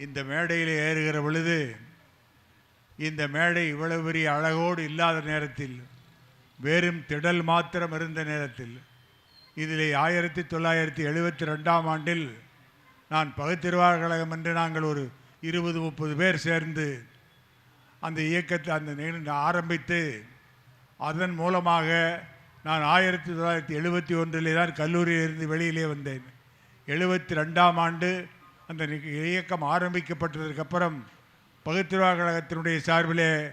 இந்த மேடையில் ஏறுகிற பொழுது இந்த மேடை இவ்வளவு பெரிய அழகோடு இல்லாத நேரத்தில் வெறும் திடல் மாத்திரம் இருந்த நேரத்தில் இதில் ஆயிரத்தி தொள்ளாயிரத்தி எழுபத்தி ரெண்டாம் ஆண்டில் நான் பகுத்திருவார் கழகம் என்று நாங்கள் ஒரு இருபது முப்பது பேர் சேர்ந்து அந்த இயக்கத்தை அந்த ஆரம்பித்து அதன் மூலமாக நான் ஆயிரத்தி தொள்ளாயிரத்தி எழுபத்தி ஒன்றிலே தான் கல்லூரியிலிருந்து வெளியிலே வந்தேன். எழுபத்தி ரெண்டாம் ஆண்டு அந்த இயக்கம் ஆரம்பிக்கப்பட்டதற்கப்புறம் அப்புறம் கழகத்தினுடைய சார்பிலே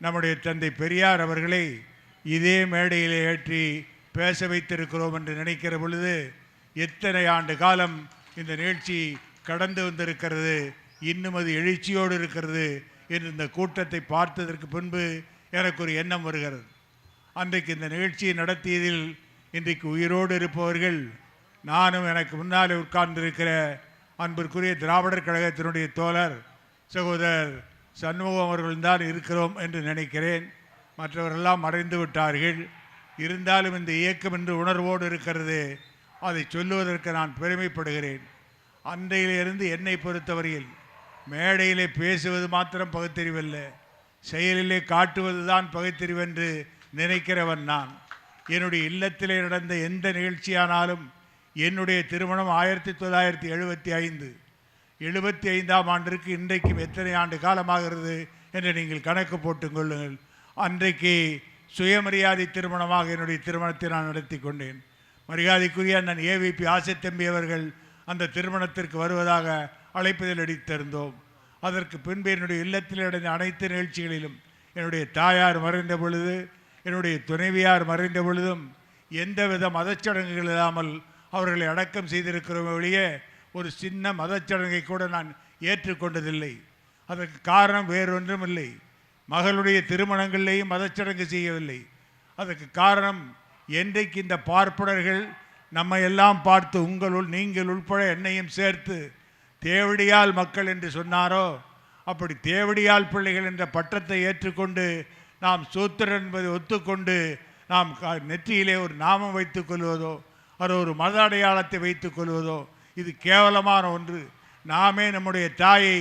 நம்முடைய தந்தை பெரியார் அவர்களை இதே மேடையிலே ஏற்றி பேச வைத்திருக்கிறோம் என்று நினைக்கிற பொழுது எத்தனை ஆண்டு காலம் இந்த நிகழ்ச்சி கடந்து வந்திருக்கிறது இன்னும் அது எழுச்சியோடு இருக்கிறது என்று இந்த கூட்டத்தை பார்த்ததற்கு பின்பு எனக்கு ஒரு எண்ணம் வருகிறது. அன்றைக்கு இந்த நிகழ்ச்சியை நடத்தியதில் இன்றைக்கு உயிரோடு இருப்பவர்கள் நானும் எனக்கு முன்னாலே உட்கார்ந்திருக்கிற அன்பிற்குரிய திராவிடர் கழகத்தினுடைய தோழர் சகோதரர் சண்முகம் அவர்கள்தான் இருக்கிறோம் என்று நினைக்கிறேன். மற்றவரெல்லாம் மறைந்து விட்டார்கள். இருந்தாலும் இந்த இயக்கம் என்று உணர்வோடு இருக்கிறது. அதை சொல்லுவதற்கு நான் பெருமைப்படுகிறேன். அன்றையிலிருந்து என்னை பொறுத்தவரையில் மேடையிலே பேசுவது மாத்திரம் பகுத்தறிவல்ல. செயலிலே காட்டுவது தான் பகுத்தறிவென்று நினைக்கிறவன் நான். என்னுடைய இல்லத்திலே நடந்த எந்த நிகழ்ச்சியானாலும் என்னுடைய திருமணம் ஆயிரத்தி தொள்ளாயிரத்தி எழுபத்தி ஐந்து. எழுபத்தி ஐந்தாம் ஆண்டிற்கு இன்றைக்கும் எத்தனை ஆண்டு காலமாகிறது என்று நீங்கள் கணக்கு போட்டுக் கொள்ளுங்கள். அன்றைக்கு சுயமரியாதை திருமணமாக என்னுடைய திருமணத்தை நான் நடத்தி கொண்டேன். மரியாதைக்குரிய அண்ணன் ஏவிபி ஆசைத்தம்பி அவர்கள் அந்த திருமணத்திற்கு வருவதாக அழைப்பதில் அடித்திருந்தோம். அதற்கு பின்பு என்னுடைய இல்லத்தில் நடந்த அனைத்து நிகழ்ச்சிகளிலும் என்னுடைய தாயார் மறைந்த பொழுது என்னுடைய துணைவியார் மறைந்த பொழுதும் எந்தவித மதச்சடங்குகள் இல்லாமல் அவர்களை அடக்கம் செய்திருக்கிறோம் வழியே ஒரு சின்ன மதச்சடங்கை கூட நான் ஏற்றுக்கொண்டதில்லை. அதற்கு காரணம் வேறொன்றும் இல்லை மகளுடைய திருமணங்களிலேயும் மதச்சடங்கு செய்யவில்லை. அதற்கு காரணம் என்றைக்கு இந்த பார்ப்பனர்கள் நம்ம எல்லாம் பார்த்து உங்களுள் நீங்கள் உள்பட என்னையும் சேர்த்து தேவடியால் மக்கள் என்று சொன்னாரோ அப்படி தேவடியால் பிள்ளைகள் என்ற பட்டத்தை ஏற்றுக்கொண்டு நாம் சூத்திரன் என்பதை ஒத்துக்கொண்டு நாம் க- நெற்றியிலே ஒரு நாமம் வைத்துக் கொள்வதோ அது ஒரு மத அடையாளத்தை வைத்துக் கொள்வதோ இது கேவலமான ஒன்று. நாமே நம்முடைய தாயை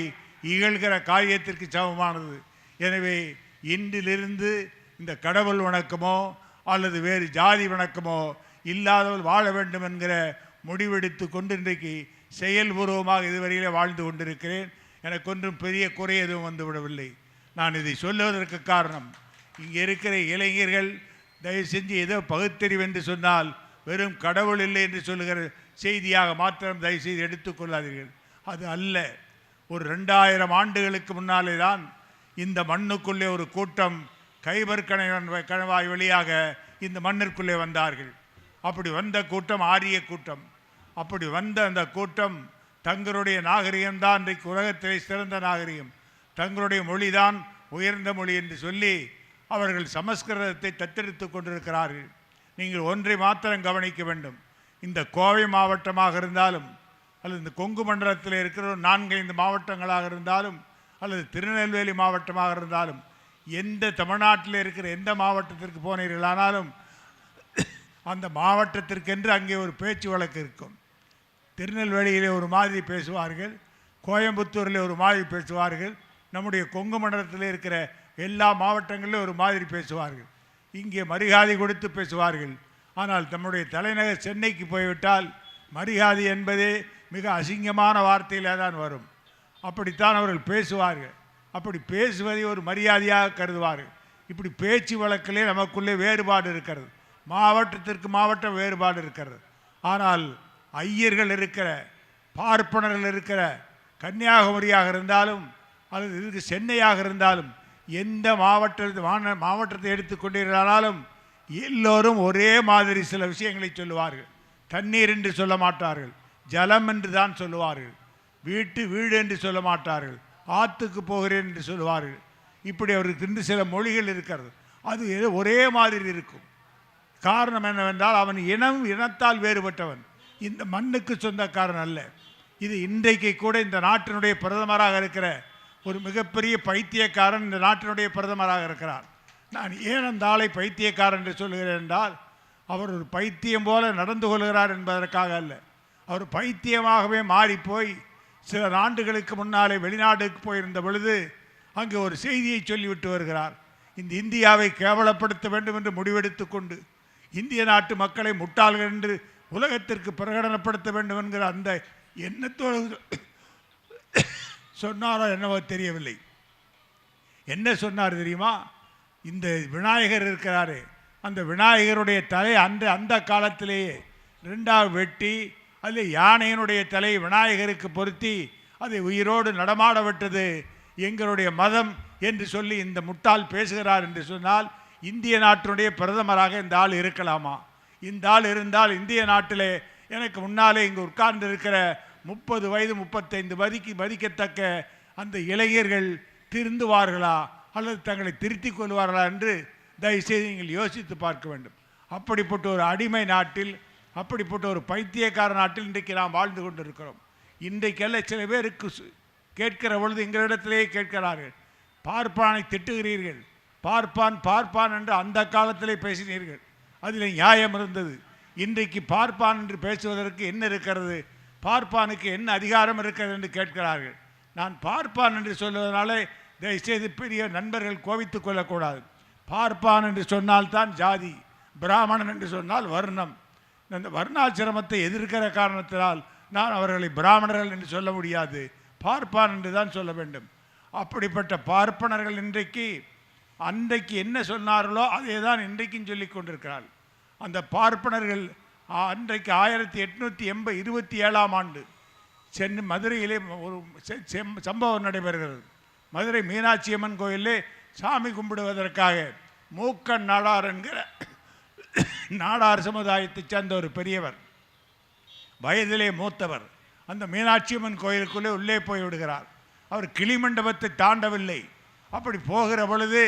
இகழ்கிற காரியத்திற்கு சமமானது. எனவே இன்றிலிருந்து இந்த கடவுள் வணக்கமோ அல்லது வேறு ஜாதி வணக்கமோ இல்லாதவள் வாழ வேண்டும் என்கிற முடிவெடுத்து கொண்டு இன்றைக்கு செயல்பூர்வமாக இதுவரையிலே வாழ்ந்து கொண்டிருக்கிறேன். எனக்கு ஒன்றும் பெரிய குறை எதுவும் வந்துவிடவில்லை நான் இதை சொல்லுவதற்கு காரணம் இங்கே இருக்கிற இளைஞர்கள் தயவு செஞ்சு ஏதோ பகுத்தறிவு என்று சொன்னால் வெறும் கடவுள் இல்லை என்று சொல்லுகிற செய்தியாக மாத்திரம் தயவு செய்து எடுத்துக்கொள்ளாதீர்கள் அது அல்ல. ஒரு ரெண்டாயிரம் ஆண்டுகளுக்கு முன்னாலே தான் இந்த மண்ணுக்குள்ளே ஒரு கூட்டம் கைபர் கணவன் கணவாய் வழியாக இந்த மண்ணிற்குள்ளே வந்தார்கள். அப்படி வந்த கூட்டம் ஆரிய கூட்டம். அப்படி வந்த அந்த கூட்டம் தங்களுடைய நாகரிகம்தான் இன்றைக்கு உலகத்திலே சிறந்த நாகரிகம். தங்களுடைய மொழிதான் உயர்ந்த மொழி என்று சொல்லி அவர்கள் சமஸ்கிருதத்தை தத்தெடுத்து கொண்டிருக்கிறார்கள். நீங்கள் ஒன்றை மாத்திரம் கவனிக்க வேண்டும். இந்த கோவை மாவட்டமாக இருந்தாலும் அல்லது இந்த கொங்கு மண்டலத்தில் இருக்கிற ஒரு நான்கைந்து மாவட்டங்களாக இருந்தாலும் அல்லது திருநெல்வேலி மாவட்டமாக இருந்தாலும் எந்த தமிழ்நாட்டில் இருக்கிற எந்த மாவட்டத்திற்கு போனீர்களானாலும் அந்த மாவட்டத்திற்கென்று அங்கே ஒரு பேச்சு வழக்கு இருக்கும். திருநெல்வேலியிலே ஒரு மாதிரி பேசுவார்கள் கோயம்புத்தூரில் ஒரு மாதிரி பேசுவார்கள் நம்முடைய கொங்கு மண்டலத்தில் இருக்கிற எல்லா மாவட்டங்களிலும் ஒரு மாதிரி பேசுவார்கள். இங்கே மரியாதை கொடுத்து பேசுவார்கள். ஆனால் நம்முடைய தலைநகர் சென்னைக்கு போய்விட்டால் மரியாதை என்பதே மிக அசிங்கமான வார்த்தையிலே தான் வரும். அப்படித்தான் அவர்கள் பேசுவார்கள். அப்படி பேசுவதை ஒரு மரியாதையாக கருதுவார்கள். இப்படி பேச்சு வழக்கிலே நமக்குள்ளே வேறுபாடு இருக்கிறது. மாவட்டத்திற்கு மாவட்டம் வேறுபாடு இருக்கிறது. ஆனால் ஐயர்கள் இருக்கிற பார்ப்பனர்கள் இருக்கிற கன்னியாகுமரியாக இருந்தாலும் அல்லது இதுக்கு சென்னையாக இருந்தாலும் எந்த மாவட்ட மாந- மாவட்டத்தை எடுத்துக்கொண்டிருந்தாலும் எல்லோரும் ஒரே மாதிரி சில விஷயங்களை சொல்லுவார்கள். தண்ணீர் என்று சொல்ல மாட்டார்கள். ஜலம் என்று தான் சொல்லுவார்கள். வீட்டு வீடு என்று சொல்ல மாட்டார்கள். ஆற்றுக்கு போகிறேன் என்று சொல்லுவார்கள். இப்படி அவருக்கு இன்று சில மொழிகள் இருக்கிறது. அது ஒரே மாதிரி இருக்கும். காரணம் என்னவென்றால் அவன் இனம் இனத்தால் வேறுபட்டவன். இந்த மண்ணுக்கு சொந்தக்காரன் அல்ல. இது இன்றைக்கு கூட இந்த நாட்டினுடைய பிரதமராக இருக்கிற ஒரு மிகப்பெரிய பைத்தியக்காரன் இந்த நாட்டினுடைய பிரதமராக இருக்கிறார். நான் ஏன் அந்த ஆளை பைத்தியக்காரன் என்று சொல்கிறேன் என்றால் அவர் ஒரு பைத்தியம் போல நடந்து கொள்கிறார் என்பதற்காக அல்ல. அவர் பைத்தியமாகவே மாறிப்போய் சில ஆண்டுகளுக்கு முன்னாலே வெளிநாடுக்கு போயிருந்த பொழுது அங்கே ஒரு செய்தியை சொல்லிவிட்டு வருகிறார். இந்த இந்தியாவை கேவலப்படுத்த வேண்டும் என்று முடிவெடுத்து கொண்டு இந்திய நாட்டு மக்களை முட்டாள்கள் என்று உலகத்திற்கு பிரகடனப்படுத்த வேண்டும் என்கிற அந்த எண்ணத்தோடு சொன்னாரோ என்னவோ தெரியவில்லை. என்ன சொன்னார் தெரியுமா? இந்த விநாயகர் இருக்கிறார். அந்த விநாயகருடைய தலை அந்த அந்த காலத்திலேயே ரெண்டாக வெட்டி அதில் யானையினுடைய தலை விநாயகருக்கு பொருத்தி அதை உயிரோடு நடமாட விட்டது. எங்களுடைய மதம் என்று சொல்லி இந்த முட்டாள் பேசுகிறார் என்று சொன்னால் இந்திய நாட்டினுடைய பிரதமராக இந்த ஆள் இருக்கலாமா? இந்த ஆள் இருந்தால் இந்திய நாட்டிலே எனக்கு முன்னாலே இங்கே உட்கார்ந்து இருக்கிற முப்பது வயது முப்பத்தைந்து வரிக்கு மதிக்கத்தக்க அந்த இளைஞர்கள் திருந்துவார்களா? அல்லது தங்களை திருத்திக் கொள்வார்களா என்று தயவுசெய்து நீங்கள் யோசித்து பார்க்க வேண்டும். அப்படிப்பட்ட ஒரு அடிமை நாட்டில் அப்படிப்பட்ட ஒரு பைத்தியக்கார நாட்டில் இன்றைக்கு நாம் வாழ்ந்து கொண்டிருக்கிறோம். இன்றைக்கெல்லாம் சில பேருக்கு சு- கேட்கிற பொழுது எங்களிடத்திலேயே கேட்கிறார்கள். பார்ப்பானை திட்டுகிறீர்கள். பார்ப்பான் பார்ப்பான் என்று அந்த காலத்திலே பேசினீர்கள். அதில் நியாயம் இருந்தது. இன்றைக்கு பார்ப்பான் என்று பேசுவதற்கு என்ன இருக்கிறது? பார்ப்பானுக்கு என்ன அதிகாரம் இருக்கிறது என்று கேட்கிறார்கள். நான் பார்ப்பான் என்று சொல்வதனாலே தயவுசெய்து பெரிய நண்பர்கள் கோவித்துக் கொள்ளக்கூடாது. பார்ப்பான் என்று சொன்னால்தான் ஜாதி பிராமணன் என்று சொன்னால் வர்ணம். இந்த வர்ணாசிரமத்தை எதிர்க்கிற காரணத்தினால் நான் அவர்களை பிராமணர்கள் என்று சொல்ல முடியாது. பார்ப்பான் என்று தான் சொல்ல வேண்டும். அப்படிப்பட்ட பார்ப்பனர்கள் இன்றைக்கு அன்றைக்கு என்ன சொன்னார்களோ அதை தான் இன்றைக்கும் சொல்லிக் கொண்டிருக்கிறார்கள். அந்த பார்ப்பனர்கள் அன்றைக்கு ஆயிரத்தி எட்நூற்றி எண்ப இருபத்தி ஏழாம் ஆண்டு சென்னை மதுரையிலே ஒரு சம்பவம் நடைபெறுகிறது. மதுரை மீனாட்சி அம்மன் கோயிலே சாமி கும்பிடுவதற்காக மூக்கன் நாடார் என்கிற நாடார் சமுதாயத்தைச் சேர்ந்த ஒரு பெரியவர் வயதிலே மூத்தவர் அந்த மீனாட்சி அம்மன் கோயிலுக்குள்ளே உள்ளே போய் விடுகிறார். அவர் கிளிமண்டபத்தை தாண்டவில்லை. அப்படி போகிற பொழுது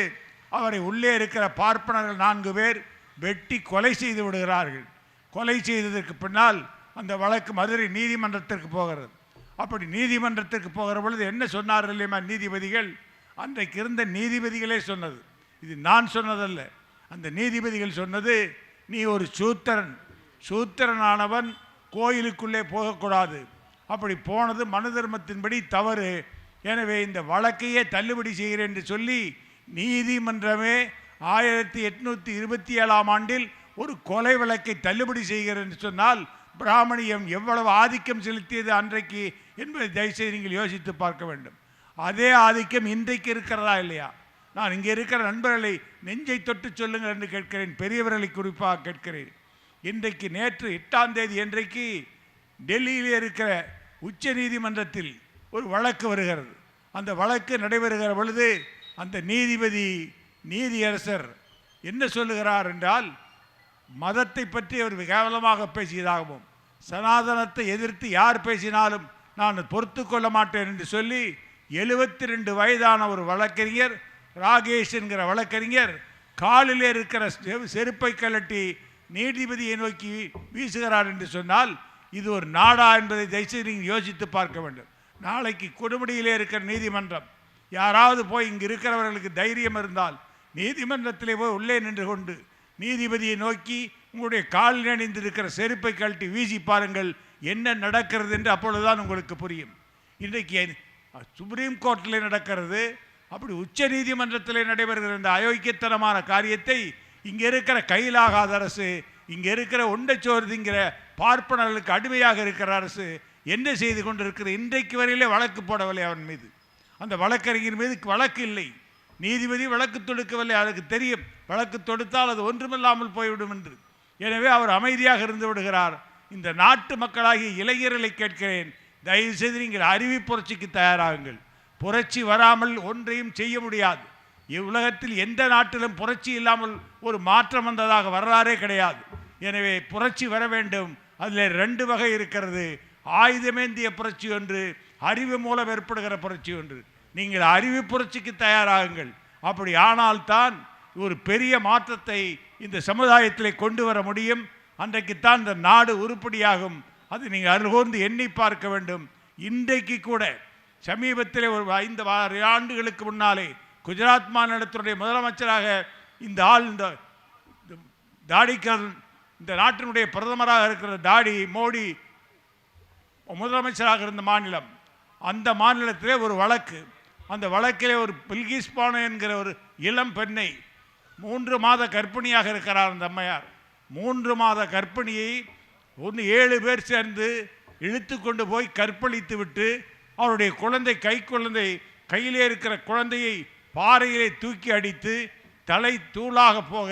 அவரை உள்ளே இருக்கிற பார்ப்பனர்கள் நான்கு பேர் வெட்டி கொலை செய்து விடுகிறார்கள். கொலை செய்ததற்கு பின்னால் அந்த வழக்கு மதுரை நீதிமன்றத்திற்கு போகிறது. அப்படி நீதிமன்றத்திற்கு போகிற பொழுது என்ன சொன்னார் இல்லையம்மா நீதிபதிகள்? அன்றைக்கு இருந்த நீதிபதிகளே சொன்னது. இது நான் சொன்னதல்ல. அந்த நீதிபதிகள் சொன்னது நீ ஒரு சூத்திரன். சூத்திரனானவன் கோயிலுக்குள்ளே போகக்கூடாது. அப்படி போனது மனு தர்மத்தின்படி தவறு. எனவே இந்த வழக்கையே தள்ளுபடி செய்கிறேன் என்று சொல்லி நீதிமன்றமே ஆயிரத்தி எட்நூற்றி இருபத்தி ஏழாம் ஆண்டில் ஒரு கொலை வழக்கை தள்ளுபடி செய்கிறேன் என்று சொன்னால் பிராமணியம் எவ்வளவு ஆதிக்கம் செலுத்தியது அன்றைக்கு என்பதை தயவுசெய்து நீங்கள் யோசித்து பார்க்க வேண்டும். அதே ஆதிக்கம் இன்றைக்கு இருக்கிறதா இல்லையா? நான் இங்கே இருக்கிற நண்பர்களை நெஞ்சை தொட்டு சொல்லுங்கள் என்று கேட்கிறேன் பெரியவர்களை குறிப்பாக கேட்கிறேன். இன்றைக்கு நேற்று எட்டாம் தேதி இன்றைக்கு டெல்லியில் இருக்கிற உச்ச நீதிமன்றத்தில் ஒரு வழக்கு வருகிறது. அந்த வழக்கு நடைபெறுகிற பொழுது அந்த நீதிபதி நீதியரசர் என்ன சொல்லுகிறார் என்றால் மதத்தை பற்றி அவர் கேவலமாக பேசியதாகவும் சனாதனத்தை எதிர்த்து யார் பேசினாலும் நான் பொறுத்து கொள்ள மாட்டேன் என்று சொல்லி எழுபத்தி ரெண்டு வயதான ஒரு வழக்கறிஞர் ராகேஷ் என்கிற வழக்கறிஞர் காலில் இருக்கிற செருப்பை கழட்டி நீதிபதியை நோக்கி வீசுகிறார் என்று சொன்னால் இது ஒரு நாடா என்பதை தயவுசெய்து நீங்கள் யோசித்து பார்க்க வேண்டும். நாளைக்கு கொடுமுடியிலே இருக்கிற நீதிமன்றம் யாராவது போய் இங்கு இருக்கிறவர்களுக்கு தைரியம் இருந்தால் நீதிமன்றத்திலே போய் உள்ளே நின்று கொண்டு நீதிபதியை நோக்கி உங்களுடைய காலில் அணிந்திருக்கிற செருப்பை கழட்டி வீசி பாருங்கள் என்ன நடக்கிறது என்று அப்பொழுதுதான் உங்களுக்கு புரியும். இன்றைக்கு சுப்ரீம் கோர்ட்டில் நடக்கிறது அப்படி உச்ச நீதிமன்றத்தில் நடைபெறுகிற இந்த அயோக்கியத்தனமான காரியத்தை இங்கே இருக்கிற கையிலாகாத அரசு இங்கே இருக்கிற ஒண்டச்சோர்திங்கிற பார்ப்பனர்களுக்கு அடிமையாக இருக்கிற அரசு என்ன செய்து கொண்டிருக்கிறது? இன்றைக்கு வரையிலே வழக்கு போடவில்லை அவன் மீது. அந்த வழக்கறிஞர் மீது வழக்கு இல்லை. நீதிபதி வழக்கு தொடுக்கவில்லை அதற்கு தெரியும். வழக்கு தொடுத்தால் அது ஒன்றுமில்லாமல் போய்விடும் என்று. எனவே அவர் அமைதியாக இருந்து விடுகிறார். இந்த நாட்டு மக்களாகிய இளைஞர்களை கேட்கிறேன். தயவு செய்து நீங்கள் அறிவி புரட்சிக்கு தயாராகுங்கள். புரட்சி வராமல் ஒன்றையும் செய்ய முடியாது. இவ்வுலகத்தில் எந்த நாட்டிலும் புரட்சி இல்லாமல் ஒரு மாற்றம் வந்ததாக வரலாறே கிடையாது. எனவே புரட்சி வர வேண்டும். அதில் ரெண்டு வகை இருக்கிறது. ஆயுதமேந்திய புரட்சி ஒன்று அறிவு மூலம் ஏற்படுகிற புரட்சி ஒன்று. நீங்கள் அறிவு புரட்சிக்கு தயாராகுங்கள். அப்படி ஆனால்தான் ஒரு பெரிய மாற்றத்தை இந்த சமுதாயத்திலே கொண்டு வர முடியும். அன்றைக்குத்தான் இந்த நாடு உருப்படியாகும். அது நீங்கள் அருகோர்ந்து எண்ணி பார்க்க வேண்டும். இன்றைக்கு கூட சமீபத்திலே ஒரு ஐந்து ஆறு ஆண்டுகளுக்கு முன்னாலே குஜராத் மாநிலத்தினுடைய முதலமைச்சராக இந்த ஆள் இந்த இந்த தாடிக்கர் இந்த நாட்டினுடைய பிரதமராக இருக்கிற தாடி மோடி முதலமைச்சராக இருந்த மாநிலம். அந்த மாநிலத்திலே ஒரு வழக்கு. அந்த வழக்கிலே ஒரு பில்கிஸ்பானு என்கிற ஒரு இளம் பெண்ணை மூன்று மாத கர்ப்பிணியாக இருக்கிறார் அந்த அம்மையார். மூன்று மாத கர்ப்பிணியை ஒன்று ஏழு பேர் சேர்ந்து இழுத்து கொண்டு போய் கற்பழித்து விட்டு அவருடைய குழந்தை கை குழந்தை கையிலே இருக்கிற குழந்தையை பாறையிலே தூக்கி அடித்து தலை தூளாக போக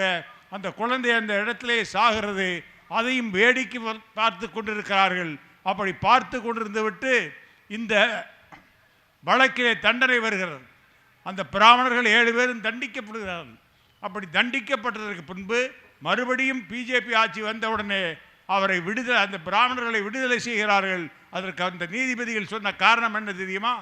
அந்த குழந்தை அந்த இடத்திலே சாகிறது அதையும் வேடிக்கை பார்த்து கொண்டிருக்கிறார்கள். அப்படி பார்த்து கொண்டிருந்து விட்டு இந்த வழக்கிலே தண்டனை வருகிறது. அந்த பிராமணர்கள் ஏழு பேரும் தண்டிக்கப்படுகிறார்கள். அப்படி தண்டிக்கப்பட்டதற்கு பின்பு மறுபடியும் பிஜேபி ஆட்சி வந்தவுடனே அவரை விடுதலை அந்த பிராமணர்களை விடுதலை செய்கிறார்கள். அதற்கு அந்த நீதிபதிகள் சொன்ன காரணம் என்ன தெரியுமா?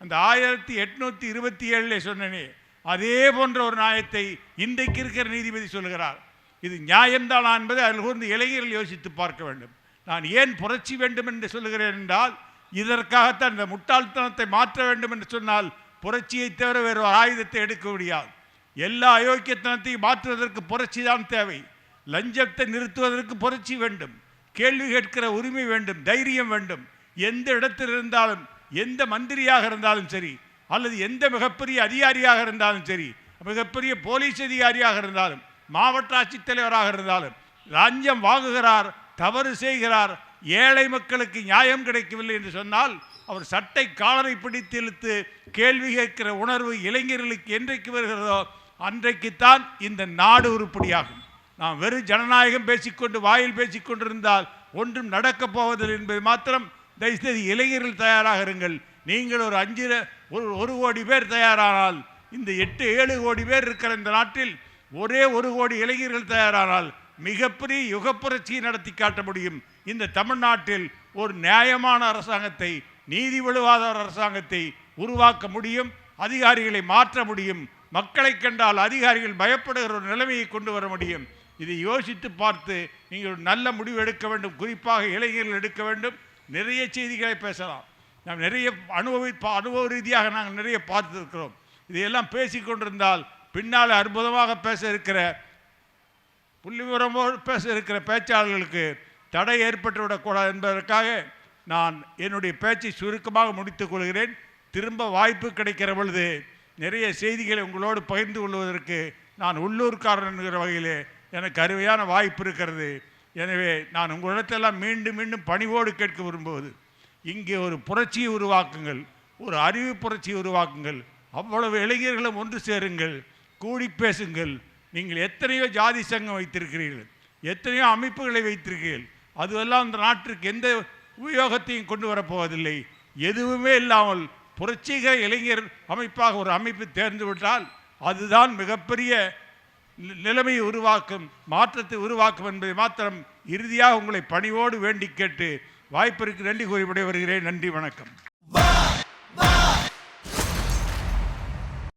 அந்த ஆயிரத்தி எட்நூற்றி இருபத்தி ஏழில் சொன்னனே அதே போன்ற ஒரு நியாயத்தை இன்றைக்கு இருக்கிற நீதிபதி சொல்கிறார். இது நியாயம்தானா என்பதை அதில் கூர்ந்து இளைஞர்கள் யோசித்து பார்க்க வேண்டும். நான் ஏன் புரட்சி வேண்டும் என்று சொல்லுகிறேன் என்றால் இதற்காகத்தான் இந்த முட்டாள்தனத்தை மாற்ற வேண்டும் என்று சொன்னால் புரட்சியை தவிர வேறு ஒரு ஆயுதத்தை எடுக்க முடியாது. எல்லா அயோக்கியத்தனத்தையும் மாற்றுவதற்கு புரட்சி தான் தேவை. லஞ்சத்தை நிறுத்துவதற்கு புரட்சி வேண்டும். கேள்வி கேட்கிற உரிமை வேண்டும். தைரியம் வேண்டும். எந்த இடத்தில் இருந்தாலும் எந்த மந்திரியாக இருந்தாலும் சரி அல்லது எந்த மிகப்பெரிய அதிகாரியாக இருந்தாலும் சரி மிகப்பெரிய போலீஸ் அதிகாரியாக இருந்தாலும் மாவட்ட ஆட்சித்தலைவராக இருந்தாலும் லஞ்சம் வாங்குகிறார் தவறு செய்கிறார் ஏழை மக்களுக்கு நியாயம் கிடைக்கவில்லை என்று சொன்னால் அவர் சட்டை காலரை பிடித்து இழுத்து கேள்வி கேட்கிற உணர்வு இளைஞர்களுக்கு என்றைக்கு வருகிறதோ அன்றைக்குத்தான் இந்த நாடு உருப்படியாகும். நாம் வெறும் ஜனநாயகம் பேசிக்கொண்டு வாயில் பேசிக்கொண்டிருந்தால் ஒன்றும் நடக்கப் போவதில்லை என்பது மாத்திரம் தயவுசெய்து இளைஞர்கள் தயாராக இருங்கள். நீங்கள் ஒரு அஞ்சு ஒரு ஒரு கோடி பேர் தயாரானால் இந்த எட்டு ஏழு கோடி பேர் இருக்கிற இந்த நாட்டில் ஒரே ஒரு கோடி இளைஞர்கள் தயாரானால் மிகப்பெரிய யுகப்புரட்சியை நடத்தி காட்ட முடியும். இந்த தமிழ்நாட்டில் ஒரு நியாயமான அரசாங்கத்தை நீதி வலுவாத அரசாங்கத்தை உருவாக்க முடியும் அதிகாரிகளை மாற்ற முடியும் மக்களை கண்டால் அதிகாரிகள் பயப்படுகிற ஒரு நிலைமையை கொண்டு வர முடியும். இதை யோசித்து பார்த்து நீங்கள் ஒரு நல்ல முடிவு எடுக்க வேண்டும் குறிப்பாக இளைஞர்கள் எடுக்க வேண்டும். நிறைய செய்திகளை பேசலாம். நாம் நிறைய அனுபவி அனுபவ ரீதியாக நாங்கள் நிறைய பார்த்துருக்கிறோம். இதையெல்லாம் பேசி கொண்டிருந்தால் பின்னால் அற்புதமாக பேச இருக்கிற புள்ளிவிவரமோடு பேச இருக்கிற பேச்சாளர்களுக்கு தடை ஏற்பட்டுவிடக்கூடாது என்பதற்காக நான் என்னுடைய பேச்சை சுருக்கமாக முடித்துக் கொள்கிறேன். திரும்ப வாய்ப்பு கிடைக்கிற பொழுது நிறைய செய்திகளை உங்களோடு பகிர்ந்து கொள்வதற்கு நான் உள்ளூர்காரன் என்கிற வகையிலே எனக்கு அருமையான வாய்ப்பு இருக்கிறது. எனவே நான் உங்களிடத்தெல்லாம் மீண்டும் மீண்டும் பணிவோடு கேட்க விரும்புவது இங்கே ஒரு புரட்சியை உருவாக்குங்கள் ஒரு அறிவு புரட்சியை உருவாக்குங்கள் அவ்வளவு இளைஞர்களும் ஒன்று சேருங்கள் கூடி பேசுங்கள் நீங்கள் எத்தனையோ ஜாதி சங்கம் வைத்திருக்கிறீர்கள் எத்தனையோ அமைப்புகளை வைத்திருக்கிறீர்கள் அதுவெல்லாம் இந்த நாட்டிற்கு எந்த உபயோகத்தையும் கொண்டு வரப்போவதில்லை. எதுவுமே இல்லாமல் புரட்சிகர இளைஞர் அமைப்பாக ஒரு அமைப்பு தேர்ந்துவிட்டால் அதுதான் மிகப்பெரிய நி- நிலைமையை உருவாக்கும் மாற்றத்தை உருவாக்கும் என்பதை மாத்திரம் இறுதியாக உங்களை பணிவோடு வேண்டி கேட்டு வாய்ப்பிற்கு நன்றி கூறி வருகிறேன் நன்றி வணக்கம்.